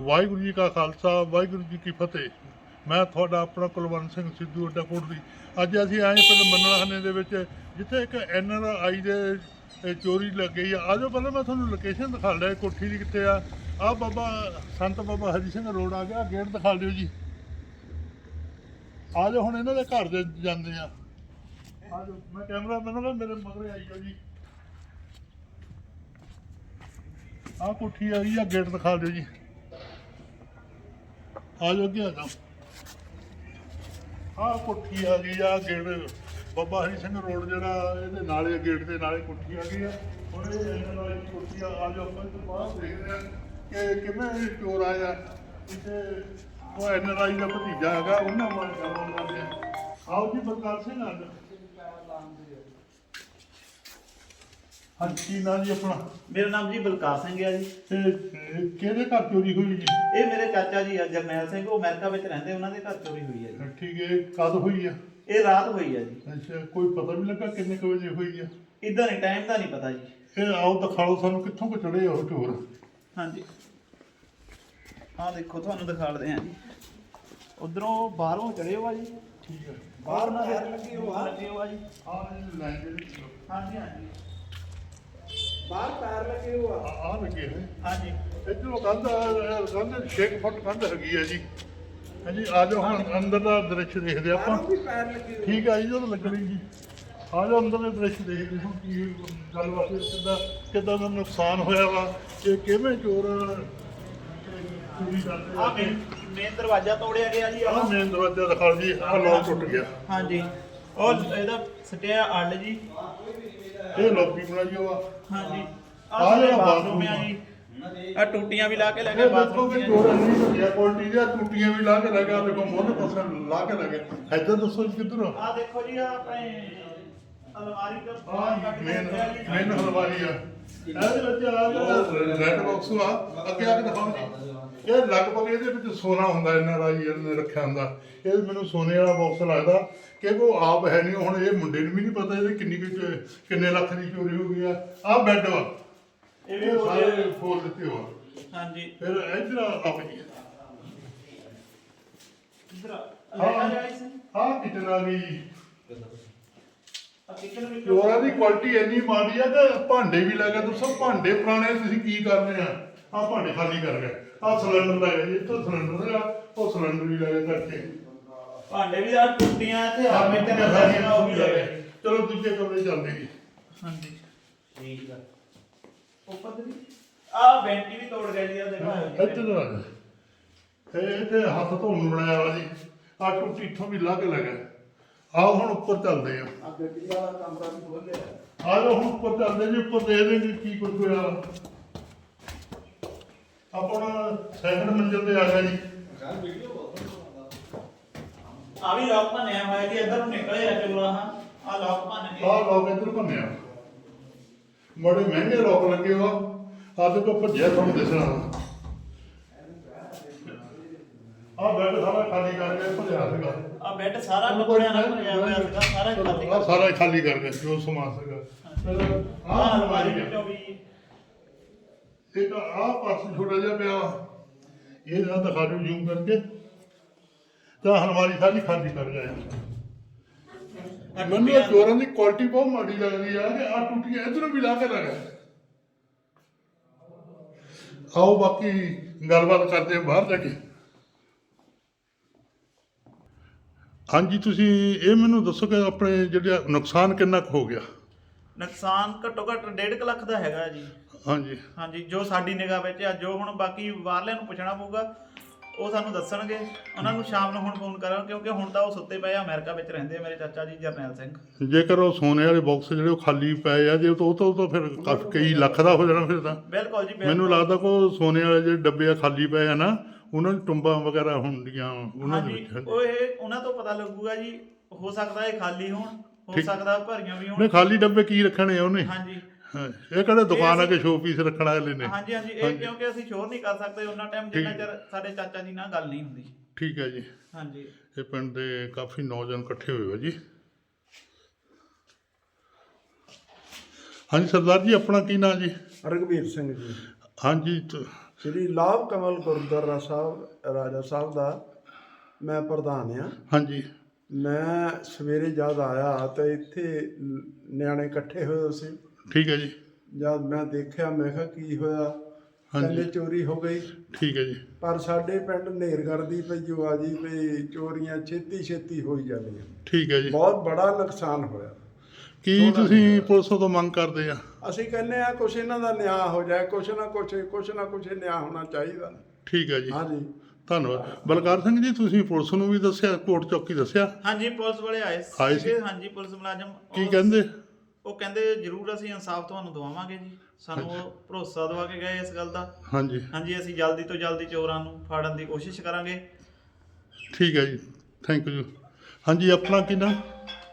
ਵਾਹਿਗੁਰੂ ਜੀ ਕਾ ਖਾਲਸਾ, ਵਾਹਿਗੁਰੂ ਜੀ ਕੀ ਫਤਿਹ। ਮੈਂ ਤੁਹਾਡਾ ਆਪਣਾ ਕੁਲਵੰਤ ਸਿੰਘ ਸਿੱਧੂ ਅੱਡਾ ਦੀ। ਅੱਜ ਅਸੀਂ ਆਏ ਪਿੰਡ ਮੰਨਣਾਹਨੇ ਦੇ ਵਿੱਚ, ਜਿੱਥੇ ਇੱਕ ਐਨ ਆਈ ਦੇ ਚੋਰੀ ਲੱਗ ਗਈ ਆ ਆਜੋ ਪਹਿਲਾਂ ਮੈਂ ਤੁਹਾਨੂੰ ਲੋਕੇਸ਼ਨ ਦਿਖਾ ਲਿਆ ਕੋਠੀ ਦੀ ਕਿੱਥੇ ਆ। ਆ ਬਾਬਾ ਸੰਤ ਬਾਬਾ ਹਰੀ ਸਿੰਘ ਰੋਡ ਆ ਗਿਆ, ਗੇਟ ਦਿਖਾ ਦਿਓ ਜੀ। ਆਜੋ ਹੁਣ ਇਹਨਾਂ ਦੇ ਘਰ ਦੇ ਜਾਂਦੇ ਆ। ਆਜੋ ਮੈਂ ਕੈਮਰਾ ਮੈਨੂੰ ਮੇਰੇ ਮਗਰੇ ਆਈ ਜਾਓ ਜੀ। ਆ ਕੋਠੀ ਆ ਗਈ ਆ, ਗੇਟ ਦਿਖਾ ਦਿਓ ਜੀ। ਆ ਜਾਓ ਅੱਗੇ ਆ ਜਾਓ ਆ ਕੋਠੀ ਆ ਗਈ ਆ ਗੇਟ। ਬਾਬਾ ਹਰੀ ਸਿੰਘ ਰੋਡ ਜਿਹੜਾ, ਇਹਦੇ ਨਾਲੇ, ਗੇਟ ਦੇ ਨਾਲੇ ਕੋਠੀ ਆ ਗਈ ਆ। ਹੁਣ ਇਹ ਇਹਨਾਂ ਨਾਲ ਕੋਠੀ ਆ ਆ ਜਾਓ ਆਪਾਂ ਇੱਥੇ ਬਾਹਰ ਦੇਖਦੇ ਆ ਕਿ ਕਿਵੇਂ ਇਹ ਚੋਰ ਆਇਆ। ਇੱਥੇ ਉਹ ਐਨਆਰਆਈ ਦਾ ਭਤੀਜਾ ਹੈਗਾ, ਉਹਨਾਂ ਨਾਲ ਗੱਲ ਆਓ ਜੀ, ਬਲਕਾਰ ਸਿੰਘ ਆ ਹਾਂਜੀ ਕੀ ਨਾਂ ਜੀ ਆਪਣਾ? ਮੇਰਾ ਨਾਮ ਜੀ ਬਲਕਾਰ ਸਿੰਘ ਹੈ ਜੀ। ਤੇ ਇਹ ਕਿਹਦੇ ਘਰ ਚੋਰੀ ਹੋਈ ਜੀ? ਇਹ ਮੇਰੇ ਚਾਚਾ ਜੀ ਆ ਜਰਨੈਲ ਸਿੰਘ। ਉਹ ਅਮਰੀਕਾ ਵਿੱਚ ਰਹਿੰਦੇ ਉਹਨਾਂ ਦੇ ਘਰ ਚੋਰੀ ਹੋਈ ਹੈ ਜੀ। ਠੀਕ ਹੈ ਕਦ ਹੋਈ ਆ? ਇਹ ਰਾਤ ਹੋਈ ਹੈ ਜੀ। ਅੱਛਾ ਕੋਈ ਪਤਾ ਵੀ ਲੱਗਾ ਕਿੰਨੇ ਕੁ ਵਜੇ ਹੋਈ ਆ? ਇਦਾਂ ਨਹੀਂ ਟਾਈਮ ਦਾ ਨਹੀਂ ਪਤਾ ਜੀ। ਇਹ ਆਓ ਦਿਖਾਓ ਸਾਨੂੰ ਕਿੱਥੋਂ ਕੁ ਚੜੇ ਉਹ ਚੋਰ। ਹਾਂਜੀ। ਆਹ ਦੇਖੋ ਤੁਹਾਨੂੰ ਦਿਖਾੜਦੇ ਹਾਂ ਜੀ। ਉਧਰੋਂ ਬਾਹਰੋਂ ਚੜੇ ਹੋ ਆ ਜੀ। ਠੀਕ ਹੈ। ਬਾਹਰ ਨਾ ਲੱਗੇ ਹੋ ਆ। ਲੱਗੇ ਹੋ ਆ ਜੀ। ਆਹ ਲਾਈਨ ਦੇ ਵਿੱਚ ਹਾਂਜੀ ਹਾਂਜੀ। ਬਾਹਰ ਪੈਰ ਲੱਗੇ ਹੋ ਆ। ਆ ਲੱਗੇ ਹੈ ਹਾਂਜੀ। ਇੱਧਰੋਂ ਕੰਧ ਕੰਧ 6 ਫੁੱਟ ਕੰਧ ਹੈਗੀ ਹੈ ਜੀ। ਹਾਂਜੀ ਆ ਜਾਓ ਹੁਣ ਅੰਦਰ ਦਾ ਦ੍ਰਿਸ਼ ਦੇਖਦੇ ਆਪਾਂ। ਬਾਹਰੋਂ ਵੀ ਪੈਰ ਲੱਗੇ ਹੋਏ ਠੀਕ ਆ ਜੀ ਜਦੋਂ ਲੱਗਣੀ ਜੀ। ਆ ਜਾਓ ਅੰਦਰ ਦੇ ਦ੍ਰਿਸ਼ ਦੇਖਦੇ ਹਾਂ ਕੀ ਗੱਲਬਾਤ ਹੈ, ਕਿੱਦਾਂ ਕਿੱਦਾਂ ਦਾ ਨੁਕਸਾਨ ਹੋਇਆ ਵਾ ਇਹ ਕਿਵੇਂ ਚੋਰ ਚੋਰੀ ਕਰਦੇ ਆ ਆ ਮੇਨ ਦਰਵਾਜ਼ਾ ਤੋੜਿਆ ਗਿਆ ਜੀ ਆਹ ਆਹ। ਮੇਨ ਦਰਵਾਜ਼ਾ ਦਿਖਾ ਜੀ ਆਹ ਲੋਕ ਟੁੱਟ ਗਿਆ। ਹਾਂਜੀ। ਉਹ ਇਹਦਾ ਸਟਿਆ ਅੱਲ ਜੀ। ਇਹ ਲੋਕੀ ਬਣਾਈ ਆ ਹਾਂਜੀ। ਆਹ ਆਹ ਜਿਹੜਾ ਬਾਥਰੂਮ ਆ ਜੀ। ਆ ਟੂਟੀਆਂ ਵੀ ਲਾ ਕੇ ਲੈ ਇਹ ਗਏ ਦੇਖੋ ਬਾਥਰੂਮ ਕਿ ਦੀਆਂ। ਚੋਰ ਇੰਨੀ ਵਧੀਆ ਕੁਆਲਿਟੀ ਦੀਆਂ ਟੂਟੀਆਂ ਵੀ ਲਾ ਕੇ ਲਗਾ ਦੇਖੋ ਮੋਢੇ ਪਾਸੇ ਲਾ ਕੇ ਲਗੇ ਇੱਧਰ ਦੱਸੋ ਜੀ ਕਿੱਧਰ ਆ? ਆ ਦੇਖੋ ਜੀ ਆਹ ਆਪਣੇ ਅਲਮਾਰੀ ਦਾ ਬਾਹਰ ਕੱਢ ਕੇ ਮੇਨ। ਮੇਨ ਹਲਵਾਰੀ ਆ। ਇਹਦੇ ਵਿੱਚ ਆ ਜਿਹੜਾ ਰੈੱਡ ਬਾਕਸ ਆ ਅੱਗੇ ਆ ਕੇ ਦਿਖਾਓ ਜੀ। ਇਹ ਲਗਭਗ ਇਹਦੇ ਵਿੱਚ ਸੋਨਾ ਹੁੰਦਾ ਇਹਨਾਂ ਦਾ ਜੀ ਇਹਨੇ ਰੱਖਿਆ ਹੁੰਦਾ। ਇਹ ਮੈਨੂੰ ਸੋਨੇ ਵਾਲਾ ਬਾਕਸ ਲੱਗਦਾ। ਕਿ ਉਹ ਆਪ ਹੈ ਨਹੀਂ ਹੁਣ ਇਹ ਮੁੰਡੇ ਨੂੰ ਵੀ ਨਹੀਂ ਪਤਾ ਇਹਦੇ ਕਿੰਨੀ ਕੁ ਕਿੰਨੇ ਲੱਖ ਦੀ ਚੋਰੀ ਹੋ ਗਈ ਆ। ਆਹ ਬੈੱਡ ਵਾ। ਇਹ ਵੀ ਸਾਰੇ ਖੋਲ ਦਿੱਤੇ ਹੋ ਹਾਂਜੀ। ਫਿਰ ਇੱਧਰ ਆ ਜੀ। ਇਧਰ ਆ। ਆ ਕਿਚਨ ਵਿੱਚ ਚੋਰਾਂ ਦੀ ਕੁਆਲਿਟੀ ਇੰਨੀ ਮਾੜੀ ਆ ਕਿ ਭਾਂਡੇ ਵੀ ਲੈ ਕੇ ਦੱਸੋ ਭਾਂਡੇ ਪੁਰਾਣੇ ਤੁਸੀਂ ਕੀ ਕਰਨੇ ਆ? ਆ ਭਾਂਡੇ ਖਾਲੀ ਕਰ ਗਏ। ਆ ਸਿਲੰਡਰ ਲੈ ਗਏ ਇੱਥੋਂ ਸਿਲੰਡਰ ਆ ਉਹ ਸਿਲੰਡਰ ਵੀ ਲੈ ਗਏ ਕਰਕੇ। ਭਾਂਡੇ ਵੀ ਆ ਟੁੱਟੀਆਂ ਇੱਥੇ ਆ ਆ ਵਿੱਚ ਮਿੱਟੀ ਨਾ ਦਾ ਉਹ ਵੀ ਲੈ ਗਏ। ਚਲੋ ਦੂਜੇ ਕਮਰੇ ਚੱਲਦੇ ਜੀ। ਹਾਂਜੀ। ਠੀਕ ਆ। ਉੱਪਰ ਤੇ ਆ ਵੈਂਟੀ ਵੀ ਤੋੜ ਗਏ ਜੀ ਆ ਦੇਖੋ ਇੱਧਰ ਆ ਇਹ ਇੱਥੇ ਹੱਥ ਧੋਣ ਨੂੰ ਬਣਾਇਆ ਵਾ ਜੀ। ਆ ਟੁੱਟੀ ਇੱਥੋਂ ਵੀ ਲਾ ਕੇ ਲੈ ਗਏ ਆਓ ਹੁਣ ਉੱਪਰ ਚੱਲਦੇ ਆ। ਆ ਗੱਡੀ ਵਾਲਾ ਕਮਰਾ ਵੀ ਖੋਲ ਲਿਆ। ਆ ਜਾਓ ਹੁਣ ਉੱਪਰ ਚੱਲਦੇ ਜੀ ਉੱਪਰ ਦੇਖਦੇ ਕੀ ਕੁਝ ਹੋਇਆ। ਆਪਣਾ ਸੈਕੰਡ ਮੰਜ਼ਿਲ ਤੇ ਆ ਗਿਆ ਜੀ। ਆ ਵੀ ਲੋਕ ਭੰਨਿਆ ਹੋਇਆ ਜੀ ਇੱਧਰ ਨੂੰ ਨਿਕਲੇ ਆ ਚੋਰਾ ਹਾਂ ਆ ਲੋਕ ਭੰਨ ਕੇ। ਆਹ ਲੋਕ ਇੱਧਰ ਭੰਨਿਆ। ਬੜੇ ਮਹਿੰਗੇ ਲੋਕ ਲੱਗੇ ਹੋ ਆ ਤੇ ਭੱਜਿਆ ਤੁਹਾਨੂੰ ਦਿਸਣਾ। ਆ ਬੈੱਡ ਸਾਰਾ ਖਾਲੀ ਕਰਕੇ ਭੱਜਿਆ ਸੀਗਾ ਆ ਬੈੱਡ ਸਾਰਾ ਕੱਪੜਿਆਂ ਨਾਲ ਭਰਿਆ ਹੋਇਆ ਸੀਗਾ ਸਾਰਾ ਖਾਲੀ ਆਹ ਸਾਰਾ ਖਾਲੀ ਕਰ ਗਿਆ ਜੋ ਸਮਾਨ ਸੀਗਾ। ਆ ਆਹ ਅਲਮਾਰੀ ਅਲਮਾਰੀ ਵਿੱਚੋਂ ਵੀ ਇੱਕ ਆਹ ਪਾਸ ਛੋਟਾ ਜਿਹਾ ਪਿਆ। ਇਹ ਜਰਾ ਦਿਖਾ ਦਿਓ ਜ਼ੂਮ ਕਰਕੇ। ਤਾਂ ਹਲਵਾਰੀ ਸਾਰੀ ਖਾਲੀ ਕਰ ਗਿਆ ਮੈਨੂੰ ਇਹ ਚੋਰਾਂ ਦੀ ਕੁਆਲਿਟੀ ਬਹੁਤ ਮਾੜੀ ਲੱਗਦੀ ਆ ਕਿ ਆ ਟੁੱਟੀਆਂ ਇਧਰੋਂ ਵੀ ਲਾ ਕੇ ਲਗਾ ਆਓ ਬਾਕੀ ਗੱਲਬਾਤ ਕਰਦੇ ਬਾਹਰ ਜਾ ਕੇ। ਹਾਂਜੀ ਤੁਸੀਂ ਇਹ ਮੈਨੂੰ ਦੱਸੋ ਕਿ ਆਪਣੇ ਜਿਹੜਾ ਨੁਕਸਾਨ ਕਿੰਨਾ ਕੁ ਹੋ ਗਿਆ? ਨੁਕਸਾਨ ਘੱਟੋ ਘੱਟ 1.5 ਲੱਖ ਦਾ ਹੈਗਾ ਜੀ। ਹਾਂਜੀ। ਹਾਂਜੀ ਜੋ ਸਾਡੀ ਨਿਗਾਹ ਵਿੱਚ ਆ ਜੋ ਹੁਣ ਬਾਕੀ ਬਾਹਰਲਿਆਂ ਨੂੰ ਪੁੱਛਣਾ ਪਊਗਾ ਉਹ ਸਾਨੂੰ ਦੱਸਣਗੇ। ਉਹਨਾਂ ਨੂੰ ਸ਼ਾਮ ਨੂੰ ਹੁਣ ਫੋਨ ਕਰਾਂ ਕਿਉਂਕਿ ਹੁਣ ਤਾਂ ਉਹ ਸੁੱਤੇ ਪਏ ਆ ਅਮਰੀਕਾ ਵਿੱਚ ਰਹਿੰਦੇ ਆ ਮੇਰੇ ਚਾਚਾ ਜੀ ਜਰਨੈਲ ਸਿੰਘ। ਜੇਕਰ ਉਹ ਸੋਨੇ ਵਾਲੇ ਬਾਕਸ ਜਿਹੜੇ ਉਹ ਖਾਲੀ ਪਏ ਆ ਜੇ ਉਹ ਤੋਂ ਤੋਂ ਤਾਂ ਫਿਰ ਕਾਫੀ ਕਈ ਲੱਖ ਦਾ ਹੋ ਜਾਣਾ ਫਿਰ ਤਾਂ। ਬਿਲਕੁਲ ਜੀ ਬਿਲਕੁਲ। ਮੈਨੂੰ ਲੱਗਦਾ ਕੋ ਸੋਨੇ ਵਾਲੇ ਜਿਹੜੇ ਡੱਬੇ ਆ ਖਾਲੀ ਪਏ ਆ ਨਾ ਉਹਨਾਂ ਨੂੰ ਟੁੰਬਾਂ ਵਗੈਰਾ ਹੁੰਦੀਆਂ ਉਹਨਾਂ ਦੇ ਹਾਂਜੀ ਵਿੱਚ ਉਹ ਇਹ ਉਹਨਾਂ ਤੋਂ ਪਤਾ ਲੱਗੂਗਾ ਜੀ ਹੋ ਸਕਦਾ ਇਹ ਖਾਲੀ ਹੋਣ ਹੋ ਠੀਕ। ਸਕਦਾ ਭਰੀਆਂ ਵੀ ਹੋਣ। ਖਾਲੀ ਡੱਬੇ ਕੀ ਰੱਖਣੇ ਆ ਉਹਨੇ? ਹਾਂਜੀ। ਹਾਂ, ਇਹ ਕਿਹੜੇ ਦੁਕਾਨ ਆ ਕੇ ਸ਼ੋਅ ਪੀਸ ਰੱਖਣ ਵਾਲੇ ਨੇ? ਹਾਂਜੀ ਹਾਂਜੀ ਇਹ ਹਾਂਜੀ। ਕਿਉਂਕਿ ਅਸੀਂ ਸ਼ੋਰ ਨਹੀਂ ਕਰ ਸਕਦੇ ਉਹਨਾਂ ਟਾਈਮ ਜਿੰਨਾ ਠੀਕ। ਚਿਰ ਸਾਡੇ ਚਾਚਾ ਜੀ ਨਾਲ ਗੱਲ ਨਹੀਂ ਹੁੰਦੀ। ਠੀਕ ਹੈ ਜੀ। ਹਾਂਜੀ। ਇਹ ਪਿੰਡ ਦੇ ਕਾਫੀ ਨੌਜਵਾਨ ਇਕੱਠੇ ਹੋਏ ਹੋ ਜੀ। ਹਾਂਜੀ ਸਰਦਾਰ ਜੀ ਆਪਣਾ ਕੀ ਨਾਂ ਜੀ? ਰਗਵੀਰ ਸਿੰਘ ਜੀ। ਹਾਂਜੀ ਤ- ਸ੍ਰੀ ਲਾਭ ਕਮਲ ਗੁਰਦੁਆਰਾ ਸਾਹਿਬ ਰਾਜਾ ਸਾਹਿਬ ਦਾ ਮੈਂ ਪ੍ਰਧਾਨ ਆ ਹਾਂਜੀ। ਮੈਂ ਸਵੇਰੇ ਜਦ ਆਇਆ ਤੇ ਇੱਥੇ ਨਿਆਣੇ ਇਕੱਠੇ ਹੋਏ ਸੀ। ਠੀਕ ਹੈ ਜੀ। ਜਦ ਮੈਂ ਦੇਖਿਆ ਮੈਂ ਕਿਹਾ ਕੀ ਹੋਇਆ? ਹਾਂਜੀ। ਕਹਿੰਦੇ ਚੋਰੀ ਹੋ ਗਈ। ਠੀਕ ਹੈ ਜੀ। ਪਰ ਸਾਡੇ ਪਿੰਡ ਨੇਰਗੜ ਦੀ ਪਈ ਜੋ ਆ ਜੀ ਵੀ ਚੋਰੀਆਂ ਛੇਤੀ ਛੇਤੀ ਹੋਈ ਜਾਂਦੀਆਂ। ਠੀਕ ਹੈ ਜੀ। ਬਹੁਤ ਬੜਾ ਨੁਕਸਾਨ ਹੋਇਆ। ਕੀ ਤੁਸੀਂ ਪੁਲਿਸ ਤੋਂ ਮੰਗ ਕਰਦੇ ਆ? ਅਸੀਂ ਕਹਿੰਦੇ ਆ ਕੁਛ ਇਹਨਾਂ ਦਾ ਨਿਆਂ ਹੋ ਜਾਏ ਕੁਛ ਨਾ ਕੁਛ ਕੁਛ ਨਾ ਕੁਛ ਨਿਆਂ ਹੋਣਾ ਚਾਹੀਦਾ। ਠੀਕ ਹੈ ਜੀ। ਹਾਂਜੀ। ਧੰਨਵਾਦ। ਬਲਕਾਰ ਸਿੰਘ ਜੀ ਤੁਸੀਂ ਪੁਲਿਸ ਨੂੰ ਵੀ ਦੱਸਿਆ ਕੋਰਟ ਚੌਕੀ ਦੱਸਿਆ? ਹਾਂਜੀ ਪੁਲਿਸ ਵਾਲੇ ਆਏ ਆਏ ਸੀ? ਸੀਗੇ, ਹਾਂਜੀ ਪੁਲਿਸ ਮੁਲਾਜ਼ਮ। ਕੀ ਉਹ- ਕਹਿੰਦੇ? ਉਹ ਕਹਿੰਦੇ ਜ਼ਰੂਰ ਅਸੀਂ ਇਨਸਾਫ ਤੁਹਾਨੂੰ ਦਵਾਵਾਂਗੇ ਜੀ। ਸਾਨੂੰ ਉਹ ਭਰੋਸਾ ਦਵਾ ਕੇ ਗਏ ਇਸ ਗੱਲ ਦਾ। ਹਾਂਜੀ। ਹਾਂਜੀ ਅਸੀਂ ਜਲਦੀ ਤੋਂ ਜਲਦੀ ਚੋਰਾਂ ਨੂੰ ਫੜਨ ਦੀ ਕੋਸ਼ਿਸ਼ ਕਰਾਂਗੇ। ਠੀਕ ਹੈ ਜੀ। ਥੈਂਕ ਯੂ ਹਾਂਜੀ ਆਪਣਾ ਕੀ ਨਾਮ?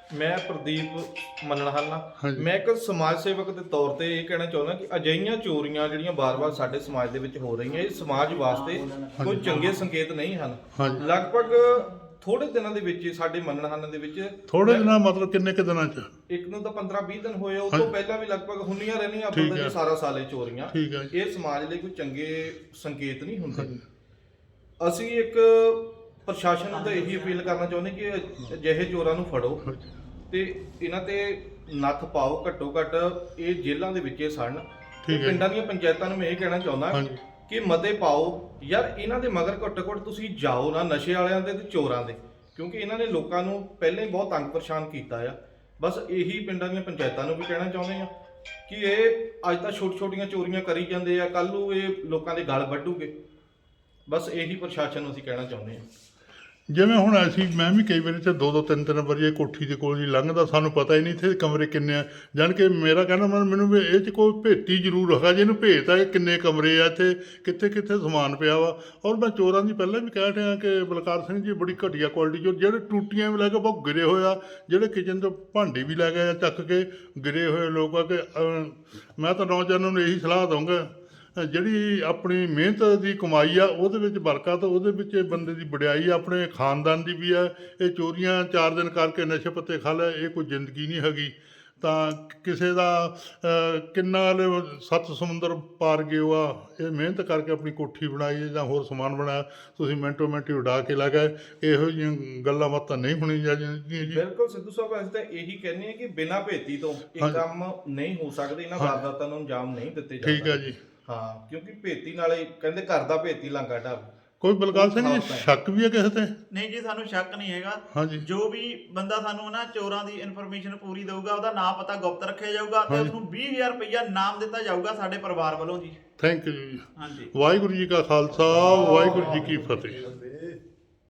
ਮੈਂ ਪ੍ਰਦੀਪ ਮੰਨਣਹਾਨਾ ਹਾਂਜੀ। ਮੈਂ ਇੱਕ ਸਮਾਜ ਸੇਵਕ ਦੇ ਤੌਰ ਤੇ ਇਹ ਕਹਿਣਾ ਚਾਹੁੰਦਾ ਕਿ ਅਜਿਹੀਆਂ ਚੋਰੀਆਂ ਜਿਹੜੀਆਂ ਬਾਰ-ਬਾਰ ਸਾਡੇ ਸਮਾਜ ਦੇ ਵਿੱਚ ਹੋ ਰਹੀਆਂ ਇਹ ਸਮਾਜ ਵਾਸਤੇ ਕੋਈ ਚੰਗੇ ਸੰਕੇਤ ਨਹੀਂ ਹਨ ਹਾਂਜੀ। ਲਗਭਗ ਥੋੜੇ ਦਿਨਾਂ ਦੇ ਵਿੱਚ ਹੀ ਸਾਡੇ ਮੰਨਣਹਾਨਾ ਦੇ ਵਿੱਚ ਥੋੜੇ ਦਿਨਾਂ ਮਤਲਬ ਕਿੰਨੇ ਕੁ ਦਿਨਾਂ ਚ ਇੱਕ ਨੂੰ ਤਾਂ 15-20 ਦਿਨ ਹੋਏ ਉਸ ਹਾਂਜੀ। ਤੋਂ ਪਹਿਲਾਂ ਵੀ ਲਗਭਗ ਹੁੰਦੀਆਂ ਰਹਿਣੀਆਂ ਠੀਕ ਬੰਦੇ ਹੈ। ਸਾਰਾ ਸਾਲ ਇਹ ਚੋਰੀਆਂ ਠੀਕ ਹੈ ਜੀ। ਇਹ ਸਮਾਜ ਲਈ ਕੋਈ ਚੰਗੇ ਸੰਕੇਤ ਨਹੀਂ ਹੁੰਦੇ ਅਸੀਂ ਇੱਕ ਪ੍ਰਸ਼ਾਸਨ ਨੂੰ ਤਾਂ ਇਹੀ ਅਪੀਲ ਕਰਨਾ ਚਾਹੁੰਦੇ ਕਿ ਅਜਿਹੇ ਚੋਰਾਂ ਨੂੰ ਫੜੋ ਤੇ ਇਹਨਾਂ ਤੇ ਨੱਥ ਪਾਓ ਘੱਟੋ ਘੱਟ ਇਹ ਜੇਲ੍ਹਾਂ ਦੇ ਵਿੱਚ ਇਹ ਸੜਨ ਠੀਕ ਹੈ। ਪਿੰਡਾਂ ਦੀਆਂ ਪੰਚਾਇਤਾਂ ਨੂੰ ਮੈਂ ਇਹ ਕਹਿਣਾ ਚਾਹੁੰਦਾ ਹਾਂਜੀ। ਕਿ ਮਤੇ ਪਾਓ ਯਾਰ ਇਹਨਾਂ ਦੇ ਮਗਰ ਘੱਟੋ ਘੱਟ ਤੁਸੀਂ ਜਾਓ ਨਾ ਨਸ਼ੇ ਵਾਲਿਆਂ ਦੇ ਤੇ ਚੋਰਾਂ ਦੇ ਕਿਉਂਕਿ ਇਹਨਾਂ ਨੇ ਲੋਕਾਂ ਨੂੰ ਪਹਿਲਾਂ ਹੀ ਬਹੁਤ ਤੰਗ ਪਰੇਸ਼ਾਨ ਕੀਤਾ ਆ ਬਸ ਇਹੀ ਪਿੰਡਾਂ ਦੀਆਂ ਪੰਚਾਇਤਾਂ ਨੂੰ ਵੀ ਕਹਿਣਾ ਚਾਹੁੰਦੇ ਆ ਕਿ ਇਹ ਅੱਜ ਤਾਂ ਛੋਟੀ ਛੋਟੀਆਂ ਚੋਰੀਆਂ ਕਰੀ ਜਾਂਦੇ ਆ ਕੱਲ ਨੂੰ ਇਹ ਲੋਕਾਂ ਦੇ ਗਲ ਵੱਢੂਗੇ ਬਸ ਇਹੀ ਪ੍ਰਸ਼ਾਸਨ ਨੂੰ ਅਸੀਂ ਕਹਿਣਾ ਚਾਹੁੰਦੇ ਆ ਜਿਵੇਂ ਹੁਣ ਅਸੀਂ ਮੈਂ ਵੀ ਕਈ ਵਾਰੀ ਤੇ ਦੋ ਦੋ ਤਿੰਨ ਤਿੰਨ ਵਾਰੀ ਇਹ ਕੋਠੀ ਦੇ ਕੋਲ ਜੀ ਲੰਘਦਾ, ਸਾਨੂੰ ਪਤਾ ਹੀ ਨਹੀਂ ਇੱਥੇ ਕਮਰੇ ਕਿੰਨੇ ਆ। ਜਾਣ ਕੇ ਮੇਰਾ ਕਹਿਣਾ ਮਤਲਬ ਮੈਨੂੰ ਵੀ ਇਹ ਚ ਕੋਈ ਭੇਤੀ ਜ਼ਰੂਰ ਹੈਗਾ ਜਿਹਨੂੰ ਭੇਜਤਾ ਇਹ ਕਿੰਨੇ ਕਮਰੇ ਆ ਇੱਥੇ, ਕਿੱਥੇ ਕਿੱਥੇ ਸਮਾਨ ਪਿਆ ਵਾ। ਔਰ ਮੈਂ ਚੋਰਾਂ ਦੀ ਪਹਿਲਾਂ ਵੀ ਕਹਿ ਰਿਹਾ ਕਿ ਬਲਕਾਰ ਸਿੰਘ ਜੀ ਬੜੀ ਘਟੀਆ ਕੁਆਲਿਟੀ ਜੋ ਜਿਹੜੇ ਟੂਟੀਆਂ ਵੀ ਲੈ ਕੇ ਬਹੁਤ ਗਿਰੇ ਹੋਏ ਆ, ਜਿਹੜੇ ਕਿਚਨ ਤੋਂ ਭਾਂਡੇ ਵੀ ਲੈ ਗਏ ਆ ਚੱਕ ਕੇ ਗਿਰੇ ਹੋਏ ਲੋਕ ਆ ਕਿ ਮੈਂ ਤਾਂ ਨੌਜਵਾਨਾਂ ਨੂੰ ਇਹੀ ਸਲਾਹ ਦਊਂਗਾ ਜਿਹੜੀ ਆਪਣੀ ਮਿਹਨਤ ਦੀ ਕਮਾਈ ਆ ਉਹਦੇ ਵਿੱਚ ਬਰਕਤ ਉਹਦੇ ਵਿੱਚ ਇਹ ਬੰਦੇ ਦੀ ਵਡਿਆਈ ਆ, ਆਪਣੇ ਖਾਨਦਾਨ ਦੀ ਵੀ ਆ। ਇਹ ਚੋਰੀਆਂ ਚਾਰ ਦਿਨ ਕਰਕੇ ਨਸ਼ੇ ਪੱਤੇ ਖਾ ਲੈ ਇਹ ਕੋਈ ਜ਼ਿੰਦਗੀ ਨਹੀਂ ਹੈਗੀ। ਤਾਂ ਕਿਸੇ ਦਾ ਕਿੰਨਾ ਲ- ਸੱਤ ਸਮੁੰਦਰ ਪਾਰ ਗਿਓ ਆ ਇਹ ਮਿਹਨਤ ਕਰਕੇ ਆਪਣੀ ਕੋਠੀ ਬਣਾਈ ਜਾਂ ਹੋਰ ਸਮਾਨ ਬਣਾਇਆ ਤੁਸੀਂ ਮਿੰਟੋ ਮਿੰਟ ਉਡਾ ਕੇ ਲਾ ਗਏ। ਇਹੋ ਜਿਹੀਆਂ ਗੱਲਾਂ ਬਾਤਾਂ ਨਹੀਂ ਹੋਣੀਆਂ ਚਾਹੀਦੀਆਂ ਜੀ। ਬਿਲਕੁਲ ਸਿੱਧੂ ਸਾਹਿਬ ਅਸੀਂ ਤਾਂ ਇਹੀ ਕਹਿੰਦੇ ਆ ਕਿ ਬਿਨਾਂ ਭੇਤੀ ਤੋਂ ਇਹ। ਕੰਮ ਨਹੀਂ ਹੋ ਸਕਦੇ ਇਹਨਾਂ। ਵਾਰਦਾਤਾਂ ਨੂੰ ਅੰਜਾਮ ਨਹੀਂ ਦਿੱਤੇ ਜਾ ਠੀਕ ਹੈ ਜੀ। ਹਾਂ ਕਿਉਂਕਿ ਭੇਤੀ ਨਾਲੇ ਕਹਿੰਦੇ ਘਰ ਦਾ ਭੇਤੀ ਲਾਂਗਾ ਢਾਬ। ਕੋਈ ਬਲਕਾਰ ਸਿੰਘ ਜੀ ਸ਼ੱਕ ਵੀ ਹੈ ਕਿਸੇ ਤੇ? ਨਹੀਂ ਜੀ ਸਾਨੂੰ ਸ਼ੱਕ ਨਹੀਂ ਹੈਗਾ। ਹਾਂਜੀ। ਜੋ ਵੀ ਬੰਦਾ ਸਾਨੂੰ ਨਾ ਚੋਰਾਂ ਦੀ ਇਨਫੋਰਮੇਸ਼ਨ ਪੂਰੀ ਦੇਊਗਾ ਉਹਦਾ ਨਾਮ ਪਤਾ ਗੁਪਤ ਰੱਖਿਆ ਜਾਊਗਾ ਤੇ ਹਾਂਜੀ। ਉਸ ਨੂੰ 20000 ਰੁਪਇਆ ਨਾਮ ਦਿੱਤਾ ਜਾਊਗਾ ਸਾਡੇ ਪਰਿਵਾਰ ਵੱਲੋਂ ਜੀ। ਥੈਂਕ ਯੂ ਜੀ। ਹਾਂਜੀ। ਵਾਹਿਗੁਰੂ ਜੀ ਕਾ ਖਾਲਸਾ ਵਾਹਿਗੁਰੂ ਜੀ ਕੀ ਫਤਿਹ।